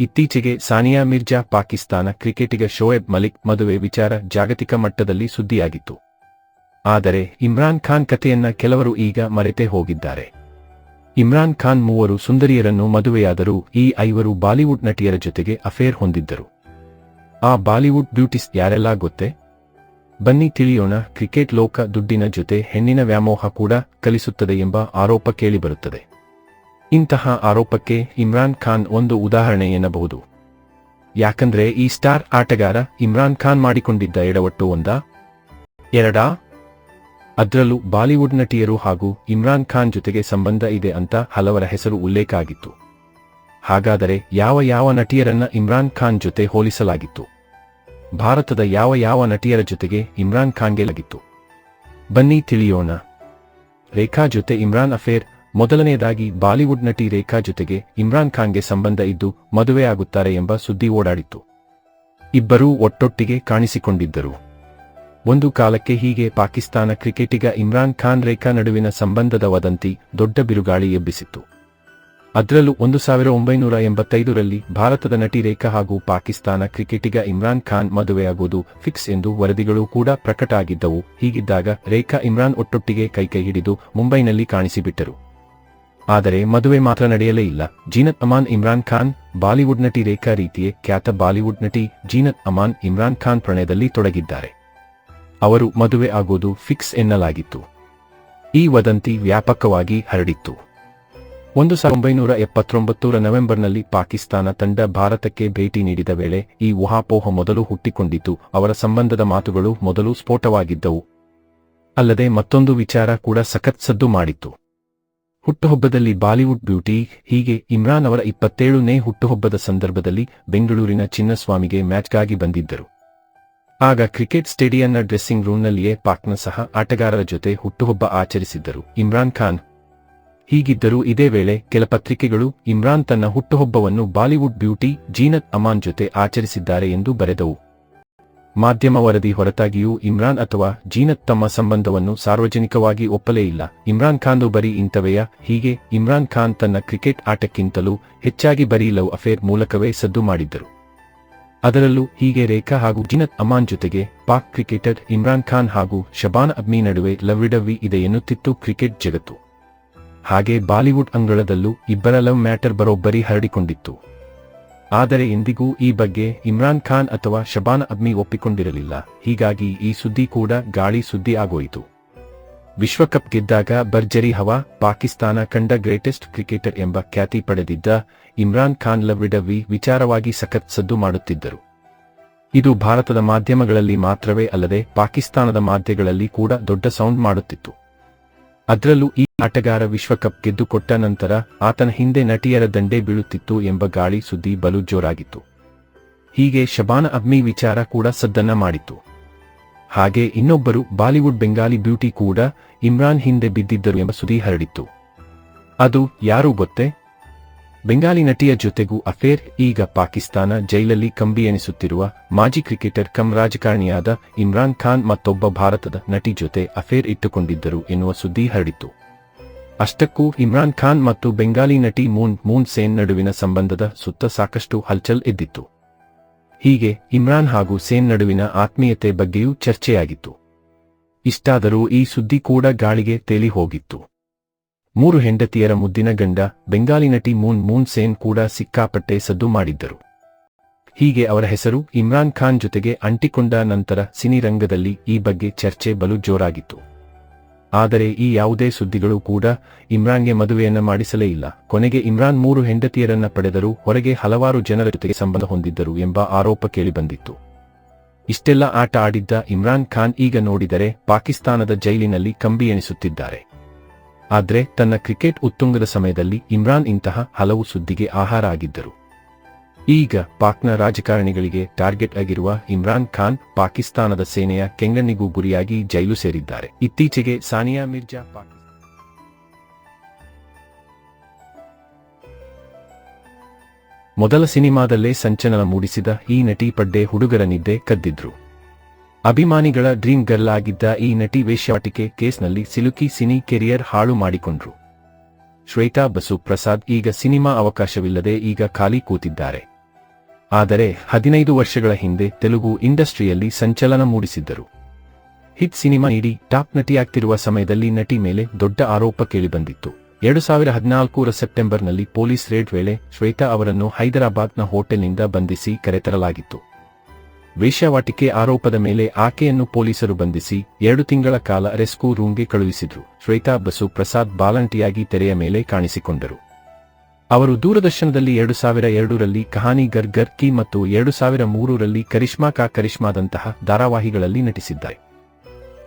ಇತ್ತೀಚೆಗೆ ಸಾನಿಯಾ ಮಿರ್ಜಾ ಪಾಕಿಸ್ತಾನ ಕ್ರಿಕೆಟಿಗ ಶೋಯೆಬ್ ಮಲಿಕ್ ಮದುವೆ ವಿಚಾರ ಜಾಗತಿಕ ಮಟ್ಟದಲ್ಲಿ ಸುದ್ದಿಯಾಗಿತ್ತು. ಆದರೆ ಇಮ್ರಾನ್ ಖಾನ್ ಕಥೆಯನ್ನ ಕೆಲವರು ಈಗ ಮರೆತೇ ಹೋಗಿದ್ದಾರೆ. ಇಮ್ರಾನ್ ಖಾನ್ ಮೂವರು ಸುಂದರಿಯರನ್ನು ಮದುವೆಯಾದರೂ ಈ ಐವರು ಬಾಲಿವುಡ್ ನಟಿಯರ ಜೊತೆಗೆ ಅಫೇರ್ ಹೊಂದಿದ್ದರು. ಆ ಬಾಲಿವುಡ್ ಬ್ಯೂಟಿಸ್ ಯಾರೆಲ್ಲ ಗೊತ್ತೇ? ಬನ್ನಿ ತಿಳಿಯೋಣ, ಕ್ರಿಕೆಟ್ ಲೋಕ ದುಡ್ಡಿನ ಜೊತೆ ಹೆಣ್ಣಿನ ವ್ಯಾಮೋಹ ಕೂಡ ಕಲಿಸುತ್ತದೆ ಎಂಬ ಆರೋಪ ಕೇಳಿಬರುತ್ತದೆ. ಇಂತಹ ಆರೋಪಕ್ಕೆ ಇಮ್ರಾನ್ ಖಾನ್ ಒಂದು ಉದಾಹರಣೆ ಎನ್ನಬಹುದು. ಯಾಕಂದ್ರೆ ಈ ಸ್ಟಾರ್ ಆಟಗಾರ ಇಮ್ರಾನ್ ಖಾನ್ ಮಾಡಿಕೊಂಡಿದ್ದ ಎಡವಟ್ಟು ಒಂದಾ, ಎರಡಾ, ಅದರಲ್ಲೂ ಬಾಲಿವುಡ್ ನಟಿಯರು ಹಾಗೂ ಇಮ್ರಾನ್ ಖಾನ್ ಜೊತೆಗೆ ಸಂಬಂಧ ಇದೆ ಅಂತ ಹಲವರ ಹೆಸರು ಉಲ್ಲೇಖ ಆಗಿತ್ತು. ಹಾಗಾದರೆ ಯಾವ ಯಾವ ನಟಿಯರನ್ನ ಇಮ್ರಾನ್ ಖಾನ್ ಜೊತೆ ಹೋಲಿಸಲಾಗಿತ್ತು? ಭಾರತದ ಯಾವ ಯಾವ ನಟಿಯರ ಜೊತೆಗೆ ಇಮ್ರಾನ್ ಖಾನ್ಗೆ ಲಗಿತ್ತು? ಬನ್ನಿ ತಿಳಿಯೋಣ. ರೇಖಾ ಜೊತೆ ಇಮ್ರಾನ್ ಅಫೇರ್ ಮೊದಲನೆಯದಾಗಿ ಬಾಲಿವುಡ್ ನಟಿ ರೇಖಾ ಜೊತೆಗೆ ಇಮ್ರಾನ್ ಖಾನ್ಗೆ ಸಂಬಂಧ ಇದ್ದು ಮದುವೆಯಾಗುತ್ತಾರೆ ಎಂಬ ಸುದ್ದಿ ಓಡಾಡಿತ್ತು. ಇಬ್ಬರೂ ಒಟ್ಟೊಟ್ಟಿಗೆ ಕಾಣಿಸಿಕೊಂಡಿದ್ದರು. ಒಂದು ಕಾಲಕ್ಕೆ ಹೀಗೆ ಪಾಕಿಸ್ತಾನ ಕ್ರಿಕೆಟಿಗ ಇಮ್ರಾನ್ ಖಾನ್ ರೇಖಾ ನಡುವಿನ ಸಂಬಂಧದ ವದಂತಿ ದೊಡ್ಡ ಬಿರುಗಾಳಿ ಎಬ್ಬಿಸಿತ್ತು. ಅದರಲ್ಲೂ ಒಂದು ಸಾವಿರ ಒಂಬೈನೂರ ಎಂಬತ್ತೈದರಲ್ಲಿ ಭಾರತದ ನಟಿ ರೇಖಾ ಹಾಗೂ ಪಾಕಿಸ್ತಾನ ಕ್ರಿಕೆಟಿಗ ಇಮ್ರಾನ್ ಖಾನ್ ಮದುವೆಯಾಗುವುದು ಫಿಕ್ಸ್ ಎಂದು ವರದಿಗಳು ಕೂಡ ಪ್ರಕಟ ಆಗಿದ್ದವು ಹೀಗಿದ್ದಾಗ ರೇಖಾ ಇಮ್ರಾನ್ ಒಟ್ಟೊಟ್ಟಿಗೆ ಕೈಕೈ ಹಿಡಿದು ಮುಂಬೈನಲ್ಲಿ ಕಾಣಿಸಿಬಿಟ್ಟರು. ಆದರೆ ಮದುವೆ ಮಾತ್ರ ನಡೆಯಲೇ ಇಲ್ಲ. ಜೀನತ್ ಅಮಾನ್ ಇಮ್ರಾನ್ ಖಾನ್ ಬಾಲಿವುಡ್ ನಟಿ ರೇಖಾ ರೀತಿಯೇ ಖ್ಯಾತ ಬಾಲಿವುಡ್ ನಟಿ ಜೀನತ್ ಅಮಾನ್ ಇಮ್ರಾನ್ ಖಾನ್ ಪ್ರಣಯದಲ್ಲಿ ತೊಡಗಿದ್ದಾರೆ. ಅವರು ಮದುವೆ ಆಗೋದು ಫಿಕ್ಸ್ ಎನ್ನಲಾಗಿತ್ತು. ಈ ವದಂತಿ ವ್ಯಾಪಕವಾಗಿ ಹರಡಿತ್ತು. ಒಂದು ಸಾವಿರದ ಒಂಬೈನೂರ ಎಪ್ಪತ್ತೊಂಬತ್ತರ ನವೆಂಬರ್ನಲ್ಲಿ ಪಾಕಿಸ್ತಾನ ತಂಡ ಭಾರತಕ್ಕೆ ಭೇಟಿ ನೀಡಿದ ವೇಳೆ ಈ ಊಹಾಪೋಹ ಮೊದಲು ಹುಟ್ಟಿಕೊಂಡಿತು ಅವರ ಸಂಬಂಧದ ಮಾತುಗಳು ಮೊದಲು ಸ್ಫೋಟವಾಗಿದ್ದವು. ಅಲ್ಲದೆ ಮತ್ತೊಂದು ವಿಚಾರ ಕೂಡ ಸಖತ್ ಸದ್ದು ಮಾಡಿತ್ತು. ಹುಟ್ಟುಹಬ್ಬದಲ್ಲಿ ಬಾಲಿವುಡ್ ಬ್ಯೂಟಿ ಹೀಗೆ ಇಮ್ರಾನ್ ಅವರ ಇಪ್ಪತ್ತೇಳನೇ ಹುಟ್ಟುಹಬ್ಬದ ಸಂದರ್ಭದಲ್ಲಿ ಬೆಂಗಳೂರಿನ ಚಿನ್ನಸ್ವಾಮಿಗೆ ಮ್ಯಾಚ್ಗಾಗಿ ಬಂದಿದ್ದರು. ಆಗ ಕ್ರಿಕೆಟ್ ಸ್ಟೇಡಿಯಂನ ಡ್ರೆಸ್ಸಿಂಗ್ ರೂಮ್ನಲ್ಲಿಯೇ ಪಾಕ್ನ ಸಹ ಆಟಗಾರರ ಜೊತೆ ಹುಟ್ಟುಹಬ್ಬ ಆಚರಿಸಿದ್ದರು ಇಮ್ರಾನ್ ಖಾನ್. ಹೀಗಿದ್ದರೂ ಇದೇ ವೇಳೆ ಕೆಲ ಪತ್ರಿಕೆಗಳು ಇಮ್ರಾನ್ ತನ್ನ ಹುಟ್ಟುಹಬ್ಬವನ್ನು ಬಾಲಿವುಡ್ ಬ್ಯೂಟಿ ಜೀನತ್ ಅಮಾನ್ ಜೊತೆ ಆಚರಿಸಿದ್ದಾರೆ ಎಂದು ಬರೆದವು. ಮಾಧ್ಯಮ ವರದಿ ಹೊರತಾಗಿಯೂ ಇಮ್ರಾನ್ ಅಥವಾ ಜೀನತ್ ತಮ್ಮ ಸಂಬಂಧವನ್ನು ಸಾರ್ವಜನಿಕವಾಗಿ ಒಪ್ಪಲೇ ಇಲ್ಲ. ಇಮ್ರಾನ್ ಖಾನ್ದು ಬರೀ ಇಂಥವೆಯ, ಹೀಗೆ ಇಮ್ರಾನ್ ಖಾನ್ ತನ್ನ ಕ್ರಿಕೆಟ್ ಆಟಕ್ಕಿಂತಲೂ ಹೆಚ್ಚಾಗಿ ಬರೀ ಲವ್ ಅಫೇರ್ ಮೂಲಕವೇ ಸದ್ದು ಮಾಡಿದ್ದರು. ಅದರಲ್ಲೂ ಹೀಗೆ ರೇಖಾ ಹಾಗೂ ಜೀನತ್ ಅಮಾನ್ ಜೊತೆಗೆ ಪಾಕ್ ಕ್ರಿಕೆಟರ್ ಇಮ್ರಾನ್ ಖಾನ್ ಹಾಗೂ ಶಬಾನ್ ಅಬ್ಮಿ ನಡುವೆ ಲವ್ವಿಡವ್ವಿ ಇದೆ ಎನ್ನುತ್ತಿತ್ತು ಕ್ರಿಕೆಟ್ ಜಗತ್ತು. ಹಾಗೆ ಬಾಲಿವುಡ್ ಅಂಗಳದಲ್ಲೂ ಇಬ್ಬರ ಲವ್ ಮ್ಯಾಟರ್ ಬರೋಬ್ಬರಿ ಹರಡಿಕೊಂಡಿತ್ತು. ಆದರೆ ಎಂದಿಗೂ ಈ ಬಗ್ಗೆ ಇಮ್ರಾನ್ ಖಾನ್ ಅಥವಾ ಶಬಾನ್ ಅಬ್ಮಿ ಒಪ್ಪಿಕೊಂಡಿರಲಿಲ್ಲ. ಹೀಗಾಗಿ ಈ ಸುದ್ದಿ ಕೂಡ ಗಾಳಿ ಸುದ್ದಿ ಆಗೋಯಿತು. ವಿಶ್ವಕಪ್ ಗೆದ್ದಾಗ ಬರ್ಜರಿ ಹವಾ, ಪಾಕಿಸ್ತಾನ ಕಂಡ ಗ್ರೇಟೆಸ್ಟ್ ಕ್ರಿಕೆಟರ್ ಎಂಬ ಖ್ಯಾತಿ ಪಡೆದಿದ್ದ ಇಮ್ರಾನ್ ಖಾನ್ ಲವ್ರಿಡವಿ ವಿಚಾರವಾಗಿ ಸಖತ್ ಸದ್ದು ಮಾಡುತ್ತಿದ್ದರು. ಇದು ಭಾರತದ ಮಾಧ್ಯಮಗಳಲ್ಲಿ ಮಾತ್ರವೇ ಅಲ್ಲದೆ ಪಾಕಿಸ್ತಾನದ ಮಾಧ್ಯಮಗಳಲ್ಲಿ ಕೂಡ ದೊಡ್ಡ ಸೌಂಡ್ ಮಾಡುತ್ತಿತ್ತು. ಅದರಲ್ಲೂ ಈ ಆಟಗಾರ ವಿಶ್ವಕಪ್ ಗೆದ್ದುಕೊಟ್ಟ ನಂತರ ಆತನ ಹಿಂದೆ ನಟಿಯರ ದಂಡೆ ಬೀಳುತ್ತಿತ್ತು ಎಂಬ ಗಾಳಿ ಸುದ್ದಿ ಬಲು ಜೋರಾಗಿತ್ತು. ಹೀಗೆ ಶಬಾನ ಅಬ್ಮಿ ವಿಚಾರ ಕೂಡ ಸದ್ದನ್ನ ಮಾಡಿತ್ತು. ಹಾಗೆ ಇನ್ನೊಬ್ಬರು ಬಾಲಿವುಡ್ ಬೆಂಗಾಲಿ ಬ್ಯೂಟಿ ಕೂಡ ಇಮ್ರಾನ್ ಹಿಂದೆ ಬಿದ್ದಿದ್ದರು ಎಂಬ ಸುದ್ದಿ ಹರಡಿತ್ತು. ಅದು ಯಾರೂ ಗೊತ್ತೇ? ಬೆಂಗಾಲಿ ನಟಿಯ ಜೊತೆಗೂ ಅಫೇರ್, ಈಗ ಪಾಕಿಸ್ತಾನ ಜೈಲಲ್ಲಿ ಕಂಬಿ ಎನಿಸುತ್ತಿರುವ ಮಾಜಿ ಕ್ರಿಕೆಟರ್ ಕಂ ರಾಜಕಾರಣಿಯಾದ ಇಮ್ರಾನ್ ಖಾನ್ ಮತ್ತೊಬ್ಬ ಭಾರತದ ನಟಿ ಜೊತೆ ಅಫೇರ್ ಇಟ್ಟುಕೊಂಡಿದ್ದರು ಎನ್ನುವ ಸುದ್ದಿ ಹರಡಿತು ಅಷ್ಟಕ್ಕೂ ಇಮ್ರಾನ್ ಖಾನ್ ಮತ್ತು ಬೆಂಗಾಲಿ ನಟಿ ಮೂನ್ ಮೂನ್ ಸೇನ್ ನಡುವಿನ ಸಂಬಂಧದ ಸುತ್ತ ಸಾಕಷ್ಟು ಹಲ್ಚಲ್ ಎದ್ದಿತ್ತು. ಹೀಗೆ ಇಮ್ರಾನ್ ಹಾಗೂ ಸೇನ್ ನಡುವಿನ ಆತ್ಮೀಯತೆ ಬಗ್ಗೆಯೂ ಚರ್ಚೆಯಾಗಿತ್ತು. ಇಷ್ಟಾದರೂ ಈ ಸುದ್ದಿ ಕೂಡ ಗಾಳಿಗೆ ತೇಲಿ ಹೋಗಿತ್ತು ಮೂರು ಹೆಂಡತಿಯರ ಮುದ್ದಿನ ಗಂಡ ಬೆಂಗಾಲಿ ನಟಿ ಮೂನ್ ಮೂನ್ ಸೇನ್ ಕೂಡ ಸಿಕ್ಕಾಪಟ್ಟೆ ಸದ್ದು ಮಾಡಿದ್ದರು. ಹೀಗೆ ಅವರ ಹೆಸರು ಇಮ್ರಾನ್ ಖಾನ್ ಜೊತೆಗೆ ಅಂಟಿಕೊಂಡ ನಂತರ ಸಿನಿರಂಗದಲ್ಲಿ ಈ ಬಗ್ಗೆ ಚರ್ಚೆ ಬಲು ಜೋರಾಗಿತ್ತು. ಆದರೆ ಈ ಯಾವುದೇ ಸುದ್ದಿಗಳು ಕೂಡ ಇಮ್ರಾನ್ಗೆ ಮದುವೆಯನ್ನ ಮಾಡಿಸಲೇ ಇಲ್ಲ. ಕೊನೆಗೆ ಇಮ್ರಾನ್ ಮೂರು ಹೆಂಡತಿಯರನ್ನ ಪಡೆದರೂ ಹೊರಗೆ ಹಲವಾರು ಜನರ ಜೊತೆಗೆ ಸಂಬಂಧ ಹೊಂದಿದ್ದರು ಎಂಬ ಆರೋಪ ಕೇಳಿಬಂದಿತ್ತು. ಇಷ್ಟೆಲ್ಲ ಆಟ ಆಡಿದ್ದ ಇಮ್ರಾನ್ ಖಾನ್ ಈಗ ನೋಡಿದರೆ ಪಾಕಿಸ್ತಾನದ ಜೈಲಿನಲ್ಲಿ ಕಂಬಿ ಎನಿಸುತ್ತಿದ್ದಾರೆ. ಆದ್ರೆ ತನ್ನ ಕ್ರಿಕೆಟ್ ಉತ್ತುಂಗದ ಸಮಯದಲ್ಲಿ ಇಮ್ರಾನ್ ಇಂತಹ ಹಲವು ಸುದ್ದಿಗೆ ಆಹಾರ ಆಗಿದ್ದರು. ಈಗ ಪಾಕ್ನ ರಾಜಕಾರಣಿಗಳಿಗೆ ಟಾರ್ಗೆಟ್ ಆಗಿರುವ ಇಮ್ರಾನ್ ಖಾನ್ ಪಾಕಿಸ್ತಾನದ ಸೇನೆಯ ಕೆಂಗಣ್ಣಿಗೂ ಗುರಿಯಾಗಿ ಜೈಲು ಸೇರಿದ್ದಾರೆ. ಇತ್ತೀಚೆಗೆ ಸಾನಿಯಾ ಮಿರ್ಜಾ ಪಾಕಿಸ್ತಾನ ಮೊದಲ ಸಿನಿಮಾದಲ್ಲೇ ಸಂಚಲನ ಮೂಡಿಸಿದ ಈ ನಟಿ ಪಡ್ಡೆ ಹುಡುಗರ ನಿದ್ದೆ ಕದ್ದಿದ್ರು. ಅಭಿಮಾನಿಗಳ ಡ್ರೀಮ್ ಗರ್ಲ್ ಆಗಿದ್ದ ಈ ನಟಿ ವೇಶ್ಯಾಟಿಕೆ ಕೇಸ್ನಲ್ಲಿ ಸಿಲುಕಿ ಸಿನಿ ಕೆರಿಯರ್ ಹಾಳು ಮಾಡಿಕೊಂಡ್ರು. ಶ್ವೇತಾ ಬಸು ಪ್ರಸಾದ್ ಈಗ ಸಿನಿಮಾ ಅವಕಾಶವಿಲ್ಲದೆ ಈಗ ಖಾಲಿ ಕೂತಿದ್ದಾರೆ. ಆದರೆ ಹದಿನೈದು ವರ್ಷಗಳ ಹಿಂದೆ ತೆಲುಗು ಇಂಡಸ್ಟ್ರಿಯಲ್ಲಿ ಸಂಚಲನ ಮೂಡಿಸಿದ್ದರು. ಹಿಟ್ ಸಿನಿಮಾ ನೀಡಿ ಟಾಪ್ ನಟಿಯಾಗ್ತಿರುವ ಸಮಯದಲ್ಲಿ ನಟಿ ಮೇಲೆ ದೊಡ್ಡ ಆರೋಪ ಕೇಳಿಬಂದಿತ್ತು. ಎರಡು ಸಾವಿರ ಹದಿನಾಲ್ಕರ ಸೆಪ್ಟೆಂಬರ್ನಲ್ಲಿ ಪೊಲೀಸ್ ರೇಡ್ ವೇಳೆ ಶ್ವೇತಾ ಅವರನ್ನು ಹೈದರಾಬಾದ್ನ ಹೋಟೆಲ್ನಿಂದ ಬಂಧಿಸಿ ಕರೆತರಲಾಗಿತ್ತು. ವೇಶ್ಯಾವಾಟಿಕೆ ಆರೋಪದ ಮೇಲೆ ಆಕೆಯನ್ನು ಪೊಲೀಸರು ಬಂಧಿಸಿ ಎರಡು ತಿಂಗಳ ಕಾಲ ರೆಸ್ಕ್ಯೂ ರೂಮ್ಗೆ ಕಳುಹಿಸಿದ್ರು. ಶ್ವೇತಾ ಬಸು ಪ್ರಸಾದ್ ಬಾಲಂಟಿಯಾಗಿ ತೆರೆಯ ಮೇಲೆ ಕಾಣಿಸಿಕೊಂಡರು. ಅವರು ದೂರದರ್ಶನದಲ್ಲಿ ಎರಡು ಸಾವಿರ ಎರಡರಲ್ಲಿ ಕಹಾನಿ ಗರ್ ಗರ್ ಕಿ ಮತ್ತು ಎರಡು ಸಾವಿರ ಮೂರರಲ್ಲಿ ಕರಿಷ್ಮಾ ಕಾ ಕರಿಷ್ಮಾದಂತಹ ಧಾರಾವಾಹಿಗಳಲ್ಲಿ ನಟಿಸಿದ್ದಾರೆ.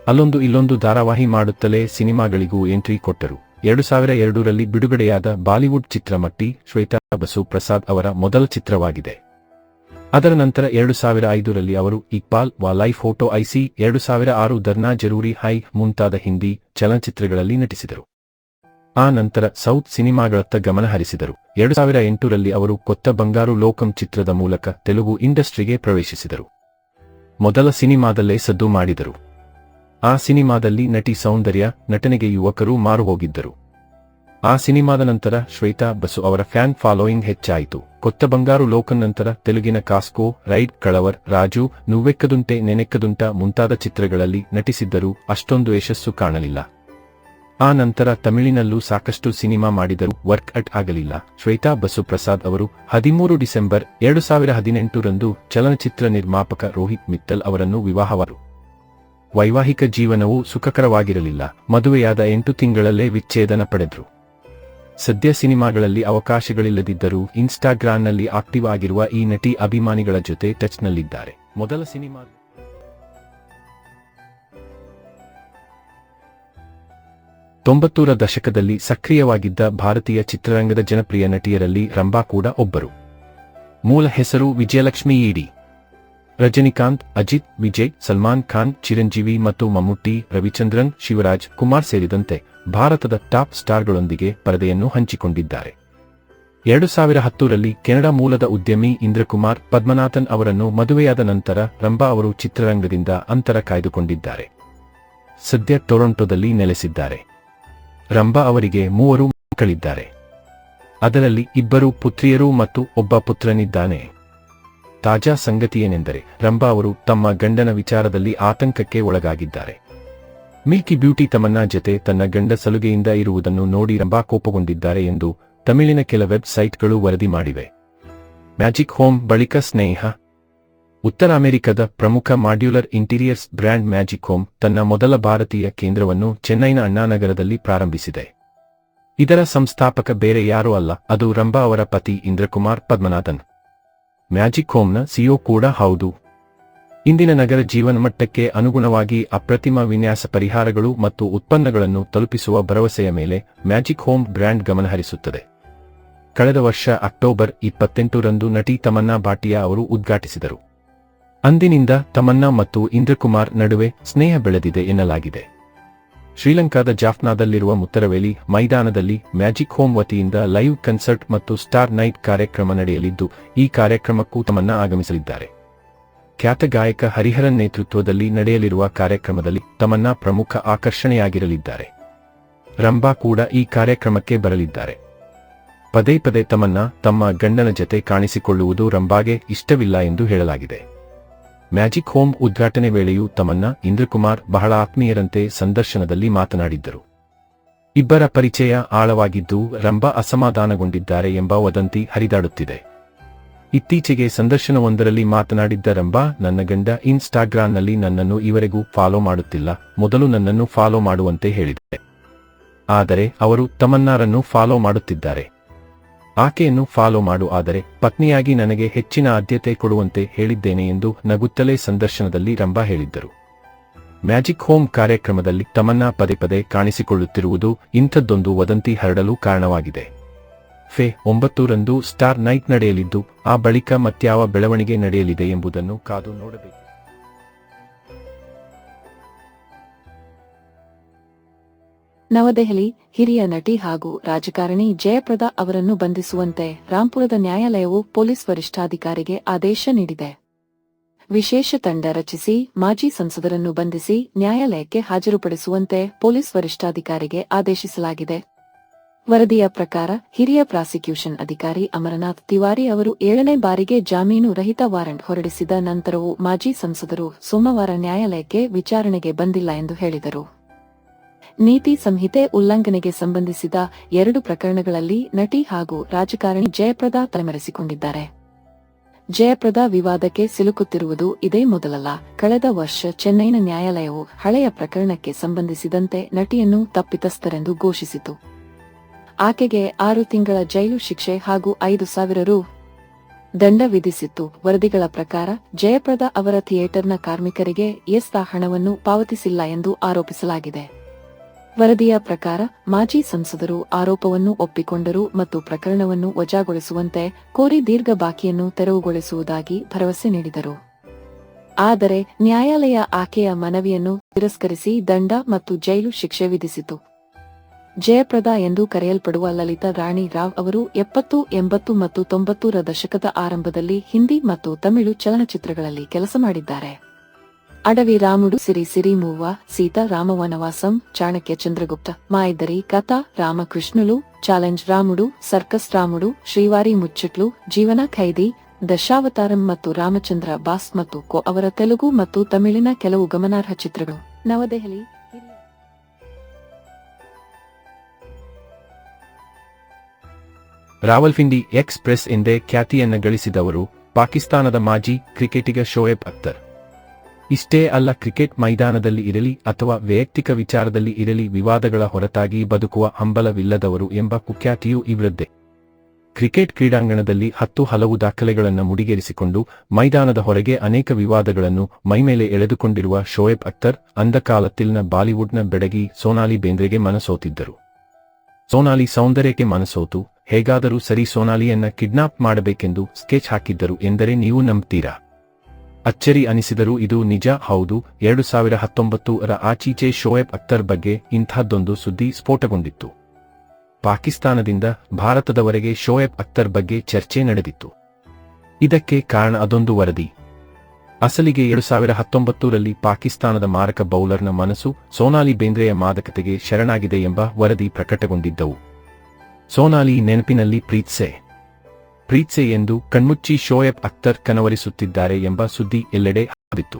ಅಲ್ಲೊಂದು ಇಲ್ಲೊಂದು ಧಾರಾವಾಹಿ ಮಾಡುತ್ತಲೇ ಸಿನಿಮಾಗಳಿಗೂ ಎಂಟ್ರಿ ಕೊಟ್ಟರು. ಎರಡು ಸಾವಿರ ಎರಡರಲ್ಲಿ ಬಿಡುಗಡೆಯಾದ ಬಾಲಿವುಡ್ ಚಿತ್ರಮಟ್ಟಿ ಶ್ವೇತಾ ಬಸು ಪ್ರಸಾದ್ ಅವರ ಮೊದಲ ಚಿತ್ರವಾಗಿದೆ. ಅದರ ನಂತರ ಎರಡು ಸಾವಿರ ಐದರಲ್ಲಿ ಅವರು ಇಕ್ಬಾಲ್ ವಾ ಲೈಫ್ ಫೋಟೋ ಐಸಿ ಎರಡು ಸಾವಿರ ಆರು ದರ್ನಾ ಜರೂರಿ ಹೈ ಮುಂತಾದ ಹಿಂದಿ ಚಲನಚಿತ್ರಗಳಲ್ಲಿ ನಟಿಸಿದರು. ಆ ನಂತರ ಸೌತ್ ಸಿನಿಮಾಗಳತ್ತ ಗಮನ ಹರಿಸಿದರು. ಎರಡು ಸಾವಿರ ಎಂಟರಲ್ಲಿ ಅವರು ಕೊತ್ತ ಬಂಗಾರು ಲೋಕಂ ಚಿತ್ರದ ಮೂಲಕ ತೆಲುಗು ಇಂಡಸ್ಟ್ರಿಗೆ ಪ್ರವೇಶಿಸಿದರು. ಮೊದಲ ಸಿನಿಮಾದಲ್ಲೇ ಸದ್ದು ಮಾಡಿದರು. ಆ ಸಿನಿಮಾದಲ್ಲಿ ನಟಿ ಸೌಂದರ್ಯ, ನಟನೆಗೆ ಯುವಕರು ಮಾರು ಹೋಗಿದ್ದರು ಆ ಸಿನಿಮಾದ ನಂತರ ಶ್ವೇತಾ ಬಸು ಅವರ ಫ್ಯಾನ್ ಫಾಲೋಯಿಂಗ್ ಹೆಚ್ಚಾಯಿತು. ಕೊತ್ತ ಬಂಗಾರು ಲೋಕನ್ ನಂತರ ತೆಲುಗಿನ ಕಾಸ್ಕೋ, ರೈಡ್, ಕಳವರ್, ರಾಜು, ನುವ್ವೆಕ್ಕದುಂಟೆ, ನೆನೆಕ್ಕದುಂಟ ಮುಂತಾದ ಚಿತ್ರಗಳಲ್ಲಿ ನಟಿಸಿದ್ದರೂ ಅಷ್ಟೊಂದು ಯಶಸ್ಸು ಕಾಣಲಿಲ್ಲ. ಆ ನಂತರ ತಮಿಳಿನಲ್ಲೂ ಸಾಕಷ್ಟು ಸಿನಿಮಾ ಮಾಡಿದರೂ ವರ್ಕ್ ಅಟ್ ಆಗಲಿಲ್ಲ. ಶ್ವೇತಾ ಬಸು ಪ್ರಸಾದ್ ಅವರು ಹದಿಮೂರು ಡಿಸೆಂಬರ್ ಎರಡು ಸಾವಿರ ಹದಿನೆಂಟರಂದು ಚಲನಚಿತ್ರ ನಿರ್ಮಾಪಕ ರೋಹಿತ್ ಮಿತ್ತಲ್ ಅವರನ್ನು ವಿವಾಹವಾದರು ವೈವಾಹಿಕ ಜೀವನವು ಸುಖಕರವಾಗಿರಲಿಲ್ಲ. ಮದುವೆಯಾದ ಎಂಟು ತಿಂಗಳಲ್ಲೇ ವಿಚ್ಛೇದನ ಪಡೆದ್ರು. ಸದ್ಯ ಸಿನಿಮಾಗಳಲ್ಲಿ ಅವಕಾಶಗಳಿಲ್ಲದಿದ್ದರೂ ಇನ್ಸ್ಟಾಗ್ರಾಮ್ನಲ್ಲಿ ಆಕ್ಟಿವ್ ಆಗಿರುವ ಈ ನಟಿ ಅಭಿಮಾನಿಗಳ ಜೊತೆ ಟಚ್ನಲ್ಲಿದ್ದಾರೆ. ಮೊದಲ ಸಿನಿಮಾ ತೊಂಬತ್ತೂರ ದಶಕದಲ್ಲಿ ಸಕ್ರಿಯವಾಗಿದ್ದ ಭಾರತೀಯ ಚಿತ್ರರಂಗದ ಜನಪ್ರಿಯ ನಟಿಯರಲ್ಲಿ ರಂಭಾ ಕೂಡ ಒಬ್ಬರು. ಮೂಲ ಹೆಸರು ವಿಜಯಲಕ್ಷ್ಮಿ ಇಡಿ. ರಜನಿಕಾಂತ್, ಅಜಿತ್, ವಿಜಯ್, ಸಲ್ಮಾನ್ ಖಾನ್, ಚಿರಂಜೀವಿ ಮತ್ತು ಮಮ್ಮುಟ್ಟಿ ರವಿಚಂದ್ರನ್, ಶಿವರಾಜ್, ಕುಮಾರ್ ಸೇರಿದಂತೆ ಭಾರತದ ಟಾಪ್ ಸ್ಟಾರ್ಗಳೊಂದಿಗೆ ಪರದೆಯನ್ನು ಹಂಚಿಕೊಂಡಿದ್ದಾರೆ. ಎರಡು ಸಾವಿರ ಹತ್ತರಲ್ಲಿ ಕೆನಡಾ ಮೂಲದ ಉದ್ಯಮಿ ಇಂದ್ರಕುಮಾರ್ ಪದ್ಮನಾಥನ್ ಅವರನ್ನು ಮದುವೆಯಾದ ನಂತರ ರಂಭಾ ಅವರು ಚಿತ್ರರಂಗದಿಂದ ಅಂತರ ಕಾಯ್ದುಕೊಂಡಿದ್ದಾರೆ. ಸದ್ಯ ಟೊರೊಂಟೊದಲ್ಲಿ ನೆಲೆಸಿದ್ದಾರೆ. ರಂಭಾ ಅವರಿಗೆ ಮೂವರು ಮಕ್ಕಳಿದ್ದಾರೆ. ಅದರಲ್ಲಿ ಇಬ್ಬರು ಪುತ್ರಿಯರು ಮತ್ತು ಒಬ್ಬ ಪುತ್ರನಿದ್ದಾನೆ. ತಾಜಾ ಸಂಗತಿಯೇನೆಂದರೆ ರಂಭಾ ಅವರು ತಮ್ಮ ಗಂಡನ ವಿಚಾರದಲ್ಲಿ ಆತಂಕಕ್ಕೆ ಒಳಗಾಗಿದ್ದಾರೆ. ಮಿಲ್ಕಿ ಬ್ಯೂಟಿ ತಮನ್ನಾ ಜತೆ ತನ್ನ ಗಂಡ ಸಲುಗೆಯಿಂದ ಇರುವುದನ್ನು ನೋಡಿ ರಂಭಾ ಕೋಪಗೊಂಡಿದ್ದಾರೆ ಎಂದು ತಮಿಳಿನ ಕೆಲ ವೆಬ್ಸೈಟ್ಗಳು ವರದಿ ಮಾಡಿವೆ. ಮ್ಯಾಜಿಕ್ ಹೋಮ್ ಬಳಿಕ ಸ್ನೇಹ. ಉತ್ತರ ಅಮೆರಿಕದ ಪ್ರಮುಖ modular interiors brand Magic Home ತನ್ನ ಮೊದಲ ಭಾರತೀಯ ಕೇಂದ್ರವನ್ನು ಚೆನ್ನೈನ ಅಣ್ಣಾನಗರದಲ್ಲಿ ಪ್ರಾರಂಭಿಸಿದೆ. ಇದರ ಸಂಸ್ಥಾಪಕ ಬೇರೆ ಯಾರೂ ಅಲ್ಲ, ಅದು ರಂಭಾ ಅವರ ಪತಿ ಇಂದ್ರಕುಮಾರ್ ಪದ್ಮನಾಥನ್. ಮ್ಯಾಜಿಕ್ ಹೋಮ್ನ ಸಿಒ ಕೂಡ ಹೌದು. ಇಂದಿನ ನಗರ ಜೀವನ ಮಟ್ಟಕ್ಕೆ ಅನುಗುಣವಾಗಿ ಅಪ್ರತಿಮ ವಿನ್ಯಾಸ ಪರಿಹಾರಗಳು ಮತ್ತು ಉತ್ಪನ್ನಗಳನ್ನು ತಲುಪಿಸುವ ಭರವಸೆಯ ಮೇಲೆ ಮ್ಯಾಜಿಕ್ ಹೋಮ್ ಬ್ರ್ಯಾಂಡ್ ಗಮನಹರಿಸುತ್ತದೆ. ಕಳೆದ ವರ್ಷ ಅಕ್ಟೋಬರ್ ಇಪ್ಪತ್ತೆಂಟರಂದು ನಟಿ ತಮನ್ನಾ ಭಾಟಿಯಾ ಅವರು ಉದ್ಘಾಟಿಸಿದರು. ಅಂದಿನಿಂದ ತಮನ್ನಾ ಮತ್ತು ಇಂದ್ರಕುಮಾರ್ ನಡುವೆ ಸ್ನೇಹ ಬೆಳೆದಿದೆ ಎನ್ನಲಾಗಿದೆ. ಶ್ರೀಲಂಕಾದ ಜಾಫ್ನಾದಲ್ಲಿರುವ ಮುತ್ತರವೇಲಿ ಮೈದಾನದಲ್ಲಿ ಮ್ಯಾಜಿಕ್ ಹೋಮ್ ವತಿಯಿಂದ ಲೈವ್ ಕನ್ಸರ್ಟ್ ಮತ್ತು ಸ್ಟಾರ್ ನೈಟ್ ಕಾರ್ಯಕ್ರಮ ನಡೆಯಲಿದ್ದು, ಈ ಕಾರ್ಯಕ್ರಮಕ್ಕೂ ತಮ್ಮನ್ನ ಆಗಮಿಸಲಿದ್ದಾರೆ. ಖ್ಯಾತ ಗಾಯಕ ಹರಿಹರನ್ ನೇತೃತ್ವದಲ್ಲಿ ನಡೆಯಲಿರುವ ಕಾರ್ಯಕ್ರಮದಲ್ಲಿ ತಮ್ಮನ್ನ ಪ್ರಮುಖ ಆಕರ್ಷಣೆಯಾಗಿರಲಿದ್ದಾರೆ. ರಂಭಾ ಕೂಡ ಈ ಕಾರ್ಯಕ್ರಮಕ್ಕೆ ಬರಲಿದ್ದಾರೆ. ಪದೇ ಪದೇ ತಮ್ಮನ್ನ ತಮ್ಮ ಗಂಡನ ಜತೆ ಕಾಣಿಸಿಕೊಳ್ಳುವುದು ರಂಭಾಗೆ ಇಷ್ಟವಿಲ್ಲ ಎಂದು ಹೇಳಲಾಗಿದೆ. ಮ್ಯಾಜಿಕ್ ಹೋಮ್ ಉದ್ಘಾಟನೆ ವೇಳೆಯೂ ತಮ್ಮನ್ನ ಇಂದ್ರಕುಮಾರ್ ಬಹಳ ಆತ್ಮೀಯರಂತೆ ಸಂದರ್ಶನದಲ್ಲಿ ಮಾತನಾಡಿದ್ದರು. ಇಬ್ಬರ ಪರಿಚಯ ಆಳವಾಗಿದ್ದು ರಂಭಾ ಅಸಮಾಧಾನಗೊಂಡಿದ್ದಾರೆ ಎಂಬ ವದಂತಿ ಹರಿದಾಡುತ್ತಿದೆ. ಇತ್ತೀಚೆಗೆ ಸಂದರ್ಶನವೊಂದರಲ್ಲಿ ಮಾತನಾಡಿದ್ದ ರಂಭಾ, ನನ್ನ ಗಂಡ ಇನ್ಸ್ಟಾಗ್ರಾಂನಲ್ಲಿ ನನ್ನನ್ನು ಇವರೆಗೂ ಫಾಲೋ ಮಾಡುತ್ತಿಲ್ಲ, ಮೊದಲು ನನ್ನನ್ನು ಫಾಲೋ ಮಾಡುವಂತೆ ಹೇಳಿದೆ. ಆದರೆ ಅವರು ತಮನ್ನಾರನ್ನು ಫಾಲೋ ಮಾಡುತ್ತಿದ್ದಾರೆ. ಆಕೆಯನ್ನು ಫಾಲೋ ಮಾಡು, ಆದರೆ ಪತ್ನಿಯಾಗಿ ನನಗೆ ಹೆಚ್ಚಿನ ಆದ್ಯತೆ ಕೊಡುವಂತೆ ಹೇಳಿದ್ದೇನೆ ಎಂದು ನಗುತ್ತಲೇ ಸಂದರ್ಶನದಲ್ಲಿ ರಂಭಾ ಹೇಳಿದ್ದರು. ಮ್ಯಾಜಿಕ್ ಹೋಮ್ ಕಾರ್ಯಕ್ರಮದಲ್ಲಿ ತಮನ್ನಾ ಪದೇ ಪದೇ ಕಾಣಿಸಿಕೊಳ್ಳುತ್ತಿರುವುದು ಇಂಥದ್ದೊಂದು ವದಂತಿ ಹರಡಲು ಕಾರಣವಾಗಿದೆ. ಫೆ ಒಂಬತ್ತರಂದು ಸ್ಟಾರ್ ನೈಟ್ ನಡೆಯಲಿದ್ದು, ಆ ಬಳಿಕ ಮತ್ಯಾವ ಬೆಳವಣಿಗೆ ನಡೆಯಲಿದೆ ಎಂಬುದನ್ನು ಕಾದು ನೋಡಬೇಕು. ನವದೆಹಲಿ ಹಿರಿಯ ನಟಿ ಹಾಗೂ ರಾಜಕಾರಣಿ ಜಯಪ್ರದಾ ಅವರನ್ನು ಬಂಧಿಸುವಂತೆ ರಾಂಪುರದ ನ್ಯಾಯಾಲಯವು ಪೊಲೀಸ್ ವರಿಷ್ಠಾಧಿಕಾರಿಗೆ ಆದೇಶ ನೀಡಿದೆ. ವಿಶೇಷ ತಂಡ ರಚಿಸಿ ಮಾಜಿ ಸಂಸದರನ್ನು ಬಂಧಿಸಿ ನ್ಯಾಯಾಲಯಕ್ಕೆ ಹಾಜರುಪಡಿಸುವಂತೆ ಪೊಲೀಸ್ ವರಿಷ್ಠಾಧಿಕಾರಿಗೆ ಆದೇಶಿಸಲಾಗಿದೆ. ವರದಿಯ ಪ್ರಕಾರ ಹಿರಿಯ ಪ್ರಾಸಿಕ್ಯೂಷನ್ ಅಧಿಕಾರಿ ಅಮರನಾಥ್ ತಿವಾರಿ ಅವರು ಏಳನೇ ಬಾರಿಗೆ ಜಾಮೀನು ರಹಿತ ವಾರಂಟ್ ಹೊರಡಿಸಿದ ನಂತರವೂ ಮಾಜಿ ಸಂಸದರು ಸೋಮವಾರ ನ್ಯಾಯಾಲಯಕ್ಕೆ ವಿಚಾರಣೆಗೆ ಬಂದಿಲ್ಲ ಎಂದು ಹೇಳಿದರು. ನೀತಿ ಸಂಹಿತೆ ಉಲ್ಲಂಘನೆಗೆ ಸಂಬಂಧಿಸಿದ ಎರಡು ಪ್ರಕರಣಗಳಲ್ಲಿ ನಟಿ ಹಾಗೂ ರಾಜಕಾರಣಿ ಜಯಪ್ರದಾ ತಲೆಮರೆಸಿಕೊಂಡಿದ್ದಾರೆ. ಜಯಪ್ರದಾ ವಿವಾದಕ್ಕೆ ಸಿಲುಕುತ್ತಿರುವುದು ಇದೇ ಮೊದಲಲ್ಲ. ಕಳೆದ ವರ್ಷ ಚೆನ್ನೈನ ನ್ಯಾಯಾಲಯವು ಹಳೆಯ ಪ್ರಕರಣಕ್ಕೆ ಸಂಬಂಧಿಸಿದಂತೆ ನಟಿಯನ್ನು ತಪ್ಪಿತಸ್ಥರೆಂದು ಘೋಷಿಸಿತು. ಆಕೆಗೆ ಆರು ತಿಂಗಳ ಜೈಲು ಶಿಕ್ಷೆ ಹಾಗೂ ಐದು ಸಾವಿರ ರು ದಂಡ ವಿಧಿಸಿತ್ತು. ವರದಿಗಳ ಪ್ರಕಾರ ಜಯಪ್ರದಾ ಅವರ ಥಿಯೇಟರ್ನ ಕಾರ್ಮಿಕರಿಗೆ ಎಸ್ತಾ ಹಣವನ್ನು ಪಾವತಿಸಿಲ್ಲ ಎಂದು ಆರೋಪಿಸಲಾಗಿದೆ. ವರದಿಯ ಪ್ರಕಾರ, ಮಾಜಿ ಸಂಸದರು ಆರೋಪವನ್ನು ಒಪ್ಪಿಕೊಂಡರು ಮತ್ತು ಪ್ರಕರಣವನ್ನು ವಜಾಗೊಳಿಸುವಂತೆ ಕೋರಿ ದೀರ್ಘ ಬಾಕಿಯನ್ನು ತೆರವುಗೊಳಿಸುವುದಾಗಿ ಭರವಸೆ ನೀಡಿದರು. ಆದರೆ, ನ್ಯಾಯಾಲಯ ಆಕೆಯ ಮನವಿಯನ್ನು ತಿರಸ್ಕರಿಸಿ ದಂಡ ಮತ್ತು ಜೈಲು ಶಿಕ್ಷೆ ವಿಧಿಸಿತು. ಜಯಪ್ರದಾ ಎಂದು ಕರೆಯಲ್ಪಡುವ ಲಲಿತಾ ರಾಣಿ ರಾವ್ ಅವರು ಎಪ್ಪತ್ತು, ಎಂಬತ್ತು ಮತ್ತು ತೊಂಬತ್ತರ ದಶಕದ ಆರಂಭದಲ್ಲಿ ಹಿಂದಿ ಮತ್ತು ತಮಿಳು ಚಲನಚಿತ್ರಗಳಲ್ಲಿ ಕೆಲಸ ಮಾಡಿದ್ದಾರೆ. అడవి రాముడు సిరి సిరి మూవ సీత రామవనవాసం చాణక్య చంద్రగుప్త మా ఇద్దరి కథ రామకృష్ణులు ಚಾಲೆಂಜ್ ರಾಮುಡು, ಸರ್ಕಸ್ ರಾಮುಡು, ಶ್ರೀವಾರಿ ಮುಚ್ಚಿಟ್ಲು, ಜೀವನ ಖೈದಿ, ದಶಾವತಾರಂ ಮತ್ತು ರಾಮಚಂದ್ರ ಬಾಸ್ ಮತ್ತು ಕೋ ಅವರ ತೆಲುಗು ಮತ್ತು ತಮಿಳಿನ ಕೆಲವು ಗಮನಾರ್ಹ ಚಿತ್ರಗಳು. ನವದೆಹಲಿ. ರಾವಲ್ಫಿಂಡಿ ಎಕ್ಸ್ಪ್ರೆಸ್ ಎಂದೇ ಖ್ಯಾತಿಯನ್ನು ಗಳಿಸಿದವರು ಪಾಕಿಸ್ತಾನದ ಮಾಜಿ ಕ್ರಿಕೆಟಿಗ ಶೋಯೇಬ್ ಅಕ್ತರ್ ಇಷ್ಟೇ ಅಲ್ಲ ಕ್ರಿಕೆಟ್ ಮೈದಾನದಲ್ಲಿ ಇರಲಿ ಅಥವಾ ವೈಯಕ್ತಿಕ ವಿಚಾರದಲ್ಲಿ ಇರಲಿ ವಿವಾದಗಳ ಹೊರತಾಗಿ ಬದುಕುವ ಹಂಬಲವಿಲ್ಲದವರು ಎಂಬ ಕುಖ್ಯಾತಿಯೂ ಇವರದ್ದೇ. ಕ್ರಿಕೆಟ್ ಕ್ರೀಡಾಂಗಣದಲ್ಲಿ ಹತ್ತು ಹಲವು ದಾಖಲೆಗಳನ್ನು ಮುಡಿಗೇರಿಸಿಕೊಂಡು ಮೈದಾನದ ಹೊರಗೆ ಅನೇಕ ವಿವಾದಗಳನ್ನು ಮೈಮೇಲೆ ಎಳೆದುಕೊಂಡಿರುವ ಶೋಯಬ್ ಅಖ್ತರ್ ಅಂದಕಾಲತ್ತಿಲ್ನ ಬಾಲಿವುಡ್ನ ಬೆಡಗಿ ಸೋನಾಲಿ ಬೇಂದ್ರೆಗೆ ಮನಸೋತಿದ್ದರು. ಸೋನಾಲಿ ಸೌಂದರ್ಯಕ್ಕೆ ಮನಸೋತು, ಹೇಗಾದರೂ ಸರಿ ಸೋನಾಲಿಯನ್ನ ಕಿಡ್ನಾಪ್ ಮಾಡಬೇಕೆಂದು ಸ್ಕೆಚ್ ಹಾಕಿದ್ದರು ಎಂದರೆ ನೀವು ನಂಬ್ತೀರಾ? ಅಚ್ಚರಿ ಅನಿಸಿದರೂ ಇದು ನಿಜ, ಹೌದು. ಎರಡು ಸಾವಿರ ಹತ್ತೊಂಬತ್ತು ಆಚೀಚೆ ಶೋಯಬ್ ಅಖ್ತರ್ ಬಗ್ಗೆ ಇಂಥದ್ದೊಂದು ಸುದ್ದಿ ಸ್ಫೋಟಗೊಂಡಿತ್ತು. ಪಾಕಿಸ್ತಾನದಿಂದ ಭಾರತದವರೆಗೆ ಶೋಯಬ್ ಅಖ್ತರ್ ಬಗ್ಗೆ ಚರ್ಚೆ ನಡೆದಿತ್ತು. ಇದಕ್ಕೆ ಕಾರಣ ಅದೊಂದು ವರದಿ. ಅಸಲಿಗೆ ಎರಡು ಸಾವಿರ ಹತ್ತೊಂಬತ್ತರಲ್ಲಿ ಪಾಕಿಸ್ತಾನದ ಮಾರಕ ಬೌಲರ್ನ ಮನಸ್ಸು ಸೋನಾಲಿ ಬೇಂದ್ರೆಯ ಮಾದಕತೆಗೆ ಶರಣಾಗಿದೆ ಎಂಬ ವರದಿ ಪ್ರಕಟಗೊಂಡಿದ್ದವು. ಸೋನಾಲಿ ನೆನಪಿನಲ್ಲಿ ಪ್ರೀತ್ಸೆ. ಪ್ರೀತ್ಸೆ ಎಂದು ಕಣ್ಮುಚ್ಚಿ ಶೋಯಬ್ ಅಖ್ತರ್ ಕನವರಿಸುತ್ತಿದ್ದಾರೆ ಎಂಬ ಸುದ್ದಿ ಎಲ್ಲೆಡೆ ಹಬ್ಬಿತ್ತು.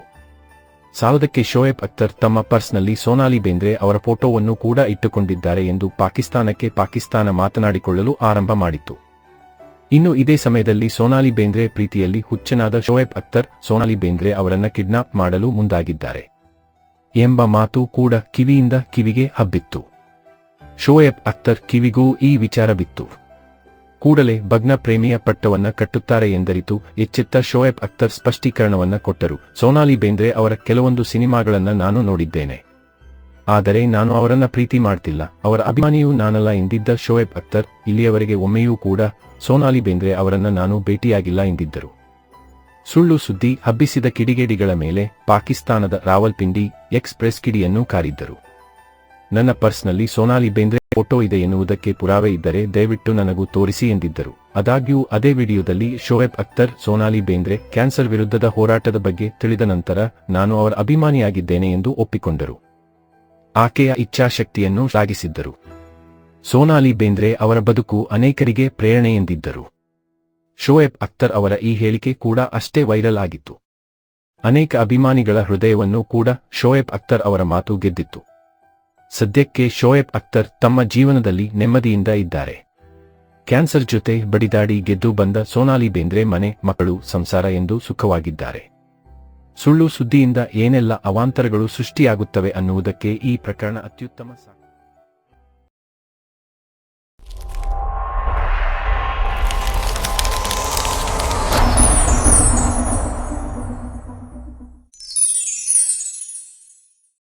ಸಾಲದಕ್ಕೆ ಶೋಯಬ್ ಅಖ್ತರ್ ತಮ್ಮ ಪರ್ಸ್ನಲ್ಲಿ ಸೋನಾಲಿ ಬೇಂದ್ರೆ ಅವರ ಫೋಟೋವನ್ನು ಕೂಡ ಇಟ್ಟುಕೊಂಡಿದ್ದಾರೆ ಎಂದು ಪಾಕಿಸ್ತಾನಕ್ಕೆ ಪಾಕಿಸ್ತಾನ ಮಾತನಾಡಿಕೊಳ್ಳಲು ಆರಂಭ ಮಾಡಿತ್ತು. ಇನ್ನು ಇದೇ ಸಮಯದಲ್ಲಿ ಸೋನಾಲಿ ಬೇಂದ್ರೆ ಪ್ರೀತಿಯಲ್ಲಿ ಹುಚ್ಚನಾದ ಶೋಯಬ್ ಅಖ್ತರ್ ಸೋನಾಲಿ ಬೇಂದ್ರೆ ಅವರನ್ನ ಕಿಡ್ನಾಪ್ ಮಾಡಲು ಮುಂದಾಗಿದ್ದಾರೆ. ಎಂಬ ಮಾತು ಕೂಡ ಕಿವಿಯಿಂದ ಕಿವಿಗೆ ಹಬ್ಬಿತ್ತು. ಶೋಯಬ್ ಅಖ್ತರ್ ಕಿವಿಗೂ ಈ ವಿಚಾರ ಬಿತ್ತು. ಕೂಡಲೇ ಭಗ್ನ ಪ್ರೇಮಿಯ ಪಟ್ಟವನ್ನ ಕಟ್ಟುತ್ತಾರೆ ಎಂದರಿತು, ಎಚ್ಚೆತ್ತ ಶೋಯಬ್ ಅಖ್ತರ್ ಸ್ಪಷ್ಟೀಕರಣವನ್ನ ಕೊಟ್ಟರು. ಸೋನಾಲಿ ಬೇಂದ್ರೆ ಅವರ ಕೆಲವೊಂದು ಸಿನಿಮಾಗಳನ್ನ ನಾನು ನೋಡಿದ್ದೇನೆ. ಆದರೆ ನಾನು ಅವರನ್ನ ಪ್ರೀತಿ ಮಾಡ್ತಿಲ್ಲ. ಅವರ ಅಭಿಮಾನಿಯೂ ನಾನಲ್ಲ ಎಂದಿದ್ದ ಶೋಯಬ್ ಅಖ್ತರ್, ಇಲ್ಲಿಯವರೆಗೆ ಒಮ್ಮೆಯೂ ಕೂಡ ಸೋನಾಲಿ ಬೇಂದ್ರೆ ಅವರನ್ನ ನಾನು ಭೇಟಿಯಾಗಿಲ್ಲ ಎಂದಿದ್ದರು. ಸುಳ್ಳು ಸುದ್ದಿ ಹಬ್ಬಿಸಿದ ಕಿಡಿಗೇಡಿಗಳ ಮೇಲೆ ಪಾಕಿಸ್ತಾನದ ರಾವಲ್ಪಿಂಡಿ ಎಕ್ಸ್‌ಪ್ರೆಸ್ ಕಿಡಿಯನ್ನು ಕಾರಿದ್ದರು. ನನ್ನ ಪರ್ಸ್ನಲ್ಲಿ ಸೋನಾಲಿ ಬೇಂದ್ರೆ ಫೋಟೋ ಇದೆ ಎನ್ನುವುದಕ್ಕೆ ಪುರಾವೆ ಇದ್ದರೆ ದಯವಿಟ್ಟು ನನಗೂ ತೋರಿಸಿ ಎಂದಿದ್ದರು. ಆದಾಗ್ಯೂ ಅದೇ ವಿಡಿಯೋದಲ್ಲಿ ಶೋಯಬ್ ಅಖ್ತರ್, ಸೋನಾಲಿ ಬೇಂದ್ರೆ ಕ್ಯಾನ್ಸರ್ ವಿರುದ್ಧದ ಹೋರಾಟದ ಬಗ್ಗೆ ತಿಳಿದ ನಂತರ ನಾನು ಅವರ ಅಭಿಮಾನಿಯಾಗಿದ್ದೇನೆ ಎಂದು ಒಪ್ಪಿಕೊಂಡರು. ಆಕೆಯ ಇಚ್ಛಾಶಕ್ತಿಯನ್ನು ಶ್ಲಾಘಿಸಿದ್ದರು. ಸೋನಾಲಿ ಬೇಂದ್ರೆ ಅವರ ಬದುಕು ಅನೇಕರಿಗೆ ಪ್ರೇರಣೆ ಎಂದಿದ್ದರು. ಶೋಯಬ್ ಅಖ್ತರ್ ಅವರ ಈ ಹೇಳಿಕೆ ಕೂಡ ಅಷ್ಟೇ ವೈರಲ್ ಆಗಿತ್ತು. ಅನೇಕ ಅಭಿಮಾನಿಗಳ ಹೃದಯವನ್ನು ಕೂಡ ಶೋಯಬ್ ಅಖ್ತರ್ ಅವರ ಮಾತು ಗೆದ್ದಿತ್ತು. ಸದ್ಯಕ್ಕೆ ಶೋಯಬ್ ಅಖ್ತರ್ ತಮ್ಮ ಜೀವನದಲ್ಲಿ ನೆಮ್ಮದಿಯಿಂದ ಇದ್ದಾರೆ. ಕ್ಯಾನ್ಸರ್ ಜೊತೆ ಬಡಿದಾಡಿ ಗೆದ್ದು ಬಂದ ಸೋನಾಲಿ ಬೇಂದ್ರೆ ಮನೆ, ಮಕ್ಕಳು, ಸಂಸಾರ ಎಂದು ಸುಖವಾಗಿದ್ದಾರೆ. ಸುಳ್ಳು ಸುದ್ದಿಯಿಂದ ಏನೆಲ್ಲ ಅವಾಂತರಗಳು ಸೃಷ್ಟಿಯಾಗುತ್ತವೆ ಅನ್ನುವುದಕ್ಕೆ ಈ ಪ್ರಕರಣ ಅತ್ಯುತ್ತಮ ಸಾಕ್ಷಿ